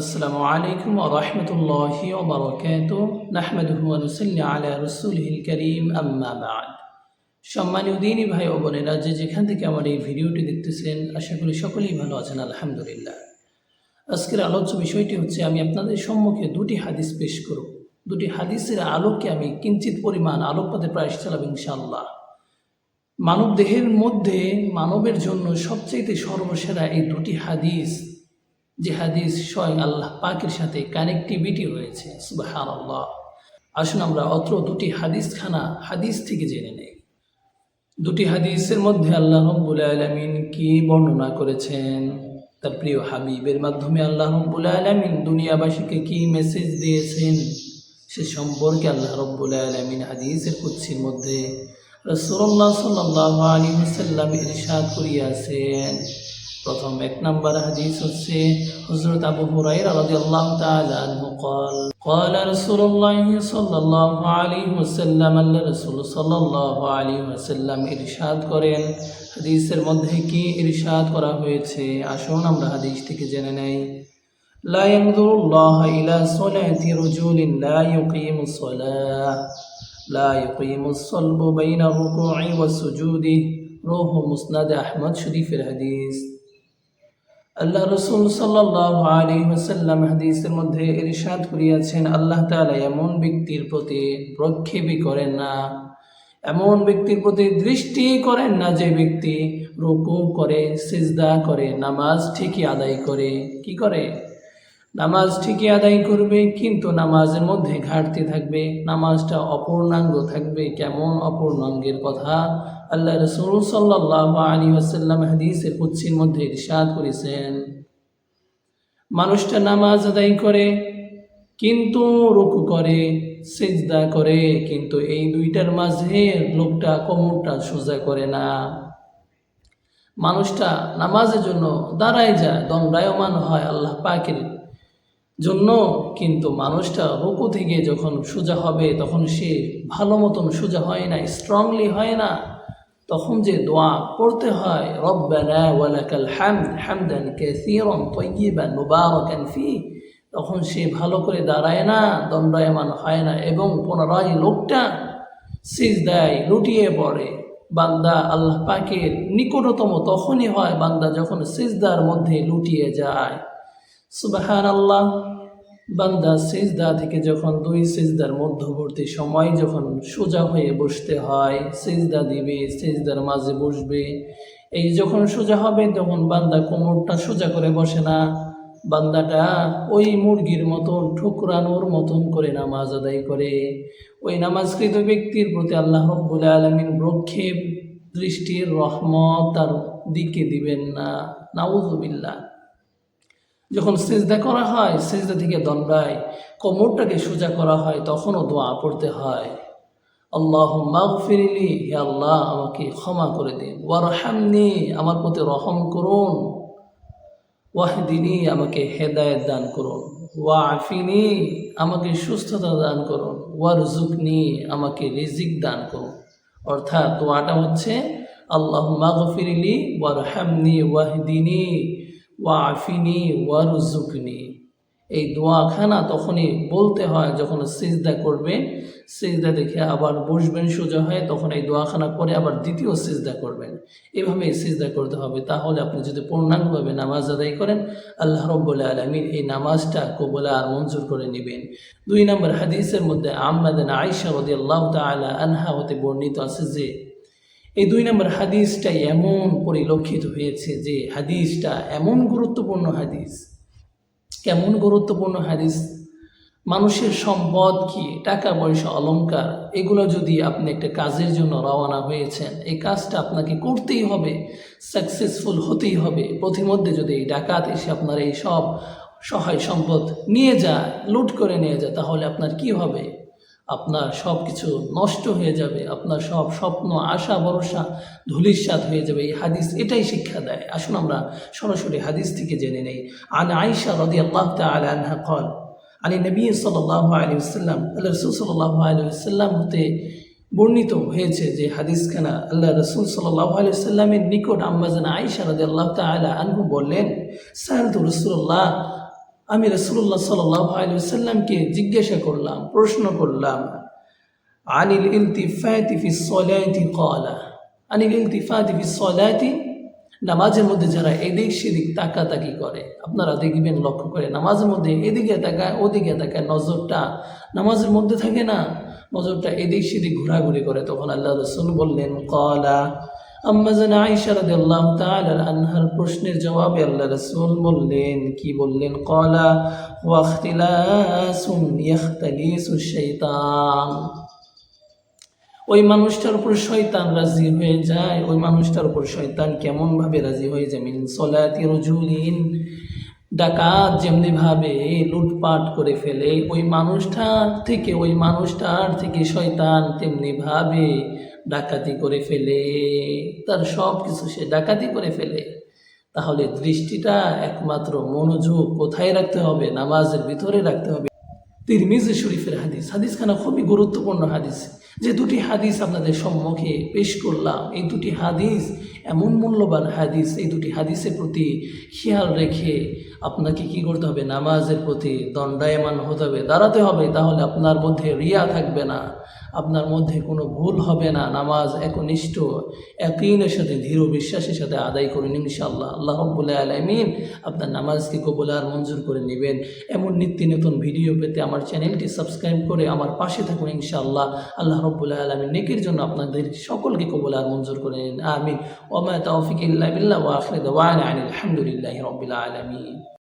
আসসালামু আলাইকুম রহমতুল্লাহ ওবরকাত নাহমদুয়ানুসল্লি আলা রসুলহিল করিম আম্মাবাদ সম্মানীয় দিনী ভাই ও বোনেরা, যে যেখান থেকে আমার এই ভিডিওটি দেখতেছেন, আশা করি সকলেই ভালো আছেন, আলহামদুলিল্লাহ। আজকের আলোচ্য বিষয়টি হচ্ছে, আমি আপনাদের সম্মুখে দুটি হাদিস পেশ করব। দুটি হাদিসের আলোকে আমি কিঞ্চিত পরিমাণ আলোকপাতে প্রায়শ চালাব ইনশাআল্লাহ। মানব দেহের মধ্যে মানবের জন্য সবচেয়ে সর্বসেরা এই দুটি হাদিস যে হাদিস স্বয়ং আল্লাহ পাকের সাথে কানেক্টিভিটি রয়েছে সুবাহ আল্লাহ আসুন আমরা অত্র দুটি হাদিসখানা হাদিস থেকে জেনে নেই। দুটি হাদিসের মধ্যে আল্লাহ রব্বুল আলমিন কি বর্ণনা করেছেন? তার প্রিয় হাবিবের মাধ্যমে আল্লাহ রব্বুল আলমিন দুনিয়াবাসীকে কি মেসেজ দিয়েছেন? সে সম্পর্কে আল্লাহ রব্বুল আলমিন হাদিসের কুচ্ছির মধ্যে রসুল্লাহ সাল্লাহ আলী সাল্লাম ইরশাদ করিয়াছেন। প্রথম এক নাম্বার হাদিস হচ্ছে হযরত আবু হুরায়রা রাদিয়াল্লাহু তাআলা আনহু قال قال رسول الله صلى الله عليه وسلم আল্লাহ রাসূল সাল্লাল্লাহু আলাইহি ওয়াসাল্লাম ইরশাদ করেন হাদিসের মধ্যে কি ইরশাদ করা হয়েছে আসুন আমরা হাদিস থেকে জেনে নেই لا ينظر الله إلى صلاة رجل لا يقيم الصلاة لا يقيم الصلب بين الركوع والسجود روح مسند أحمد شريف الحديث আল্লাহ রসুল সাল্লাহ আলী ওসাল্লাম হাদিসের মধ্যে ইরশাদ করিয়াছেন, আল্লাহ তালা এমন ব্যক্তির প্রতি প্রক্ষেপই করেন না। এমন ব্যক্তির প্রতি দৃষ্টি করেন না যে ব্যক্তি রুকু করে, সিজদা করে, নামাজ ঠিকই আদায় করে। কি করে? নামাজ ঠিকই আদায় করবে, কিন্তু নামাজের মধ্যে ঘাটতি থাকবে, নামাজটা অপূর্ণাঙ্গ থাকবে, কেমন অপূর্ণাঙ্গের কথা? আল্লাহ রসুল সাল্লাহ আলী আসাল্লাম হাদিসের কুচ্ছির মধ্যে ইরশাদ করেছেন, মানুষটা নামাজ আদায় করে, কিন্তু রুকু করে, সেজদা করে, কিন্তু এই দুইটার মাঝে লোকটা কোমরটা সোজা করে না। মানুষটা নামাজের জন্য দাঁড়ায় যায়, দণ্ডায়মান হয় আল্লাহ পাকের জন্য কিন্তু মানুষটা রুকু থেকে যখন সোজা হবে, তখন সে ভালো মতন সোজা হয় না স্ট্রংলি হয় না। তখন যে দোয়া পড়তে হয়, রব্বানা ফি তখন সে ভালো করে দাঁড়ায় না, দণ্ডায়মান হয় না এবং পুনরায় লোকটা সিজদায় লুটিয়ে পড়ে। বান্দা আল্লাহ পাকের নিকটতম তখনই হয়, বান্দা যখন সিজদার মধ্যে লুটিয়ে যায়। সুবাহান বান্দা সিজদা থেকে যখন দুই সিজদার মধ্যবর্তী সময় যখন সোজা হয়ে বসতে হয়, সিজদা দিবে, সিজদার মাঝে বসবে, এই যখন সোজা হবে তখন বান্দা কোমরটা সোজা করে বসে না। বান্দাটা ওই মুরগির মতন, ঠুকরানোর মতন করে নামাজ আদায় করে। ওই নামাজকৃত ব্যক্তির প্রতি আল্লাহ রব্বুল আলমিন প্রক্ষেপ দৃষ্টির রহমত তার দিকে দিবেন না। নাউজুবিল্লাহ। যখন সেজদা করা হয়, সেজদা থেকে দণ্ডায় কোমরটাকে সোজা করা হয়, তখনও দোয়া পড়তে হয়। আল্লাহ মাগফিরিলি হে আল্লাহ, আমাকে ক্ষমা করে দিন ওয়ারহামনি, আমার প্রতি রহম করুন। ওয়াহদিনী, আমাকে হেদায়েত দান করুন। ওয়া আফিনি আমাকে সুস্থতা দান করুন। ওয়ারজুকনি আমাকে রিজিক দান করুন। অর্থাৎ দোয়াটা হচ্ছে আল্লাহ মাগফিরিলি ওয়ারহামনি, ওয়াহদিনী। ওয়া আফিনি ওয়ারুজুকনি। এই দোয়াখানা তখনই বলতে হয় যখন সিজদা করবেন সিজদা দেখে আবার বসবেন সোজা হয়ে, তখন এই দোয়াখানা করে আবার দ্বিতীয় সিজদা করবেন। এভাবে সিজদা করতে হবে। তাহলে আপনি যদি পূর্ণাঙ্গভাবে নামাজ আদায় করেন, আল্লাহ রব্বুল আলমিন এই নামাজটা কবলে আর মঞ্জুর করে নেবেন। দুই নম্বর হাদিসের মধ্যে আহমেদান আয়সা রদি আল্লাহ তালা আনহা হতে বর্ণিত আছে যে এই দুই নম্বর হাদিসটা এমন পরিলক্ষিত হয়েছে যে হাদিসটা এমন গুরুত্বপূর্ণ হাদিস। কেমন গুরুত্বপূর্ণ হাদিস? মানুষের সম্পদ কি? টাকা পয়সা, অলংকার, এগুলো যদি আপনি একটা কাজের জন্য রওনা হয়েছেন, এই কাজটা আপনাকে করতেই হবে সাকসেসফুল হতেই হবে। প্রতিমধ্যে যদি এই ডাকাত এসে আপনার এই সব সহায় সম্পদ নিয়ে যায়, লুট করে নিয়ে যায়, তাহলে আপনার কি হবে? আপনার সব কিছু নষ্ট হয়ে যাবে, আপনার সব স্বপ্ন, আশা, ভরসা ধুলিস্বাদ হয়ে যাবে। এই হাদিস এটাই শিক্ষা দেয়। আসুন আমরা সরাসরি হাদিস থেকে জেনে নেই। আন আয়সা রদি আল্লাহ আনহা কল আলী নবী সাল্লাহ আলী সাল্লাম আল্লাহ রসুল সাল্লাহ আলী সাল্লাম হতে বর্ণিত হয়েছে যে হাদিসখানা আল্লাহ রসুল সাল্লাহ আলী সাল্লামের নিকট আম্মাজান আয়সা রদি আল্লাহ তালা আনহু বললেন সাহেল তো রসুল্লাহ আমি রসুল্লাহ সাল্লাহ আলুসাল্লামকে জিজ্ঞাসা করলাম, প্রশ্ন করলাম, আনিল ইলতিফাতি ফি সলাতি? কলা। আনিল ইলতিফাতি ফি সলাতি? নামাজের মধ্যে যারা এদিক সেদিক তাকাতাকি করে, আপনারা দেখবেন লক্ষ্য করে, নামাজের মধ্যে এদিকে তাকায়, ওদিকে তাকায় নজরটা নামাজের মধ্যে থাকে না, নজরটা এদিক সেদিক ঘোরাঘুরি করে। তখন আল্লাহ রসুল বললেন, কলা। আম্মাজান আয়েশা রাদিয়াল্লাহু তাআলা আনহার প্রশ্নের জবাবে আল্লাহ রাসূল বললেন, কি বললেন? কলা ওয়াখতিলাসুন ইয়াখতালিসু শাইতান। ওই মানুষটার উপর শয়তান রাজি হয়ে যায়। ওই মানুষটার উপর শয়তান কেমন ভাবে রাজি হয়ে যায়? মিন সলাতি রজুলিন। ডাকাত যেমনি ভাবে লুটপাট করে ফেলে, ওই মানুষটার থেকে, ওই মানুষটার থেকে শয়তান তেমনি ভাবে ডাকাতি করে ফেলে, তার সব কিছু সে ডাকাতি করে ফেলে। তাহলে দৃষ্টিটা একমাত্র মনোযোগ কোথায় রাখতে হবে? নামাজের ভিতরে রাখতে হবে। তিরমিজি শরীফের হাদিস, হাদিসখানা খুবই গুরুত্বপূর্ণ হাদিস। যে দুটি হাদিস আপনাদের সম্মুখে পেশ করলাম, এই দুটি হাদিস এমন মূল্যবান হাদিস, এই দুটি হাদিসের প্রতি খেয়াল রেখে আপনাকে কি করতে হবে? নামাজের প্রতি দণ্ডায়মান হতে হবে, দাঁড়াতে হবে, তাহলে আপনার মধ্যে রিয়া থাকবে না। আপনার মধ্যে কোনো ভুল হবে না। নামাজ একনিষ্ঠ, একইনের সাথে ধীর বিশ্বাসের সাথে আদায় করুন ইনশাআল্লাহ। আল্লাহ রব্বুল্লাহ আলমিন আপনার নামাজকে কবুল আর মঞ্জুর করে নেবেন। এমন নিত্য নতুন ভিডিও পেতে আমার চ্যানেলটি সাবস্ক্রাইব করে আমার পাশে থাকুন ইনশাআল্লাহ। আল্লাহ রব্বুল্লাহ আলমিন নেকির জন্য আপনাদের সকলকে কবুল আর মঞ্জুর করে নিন আমিন। وما توفيق إلا بالله وآخر دوانا عن الحمد لله رب العالمين.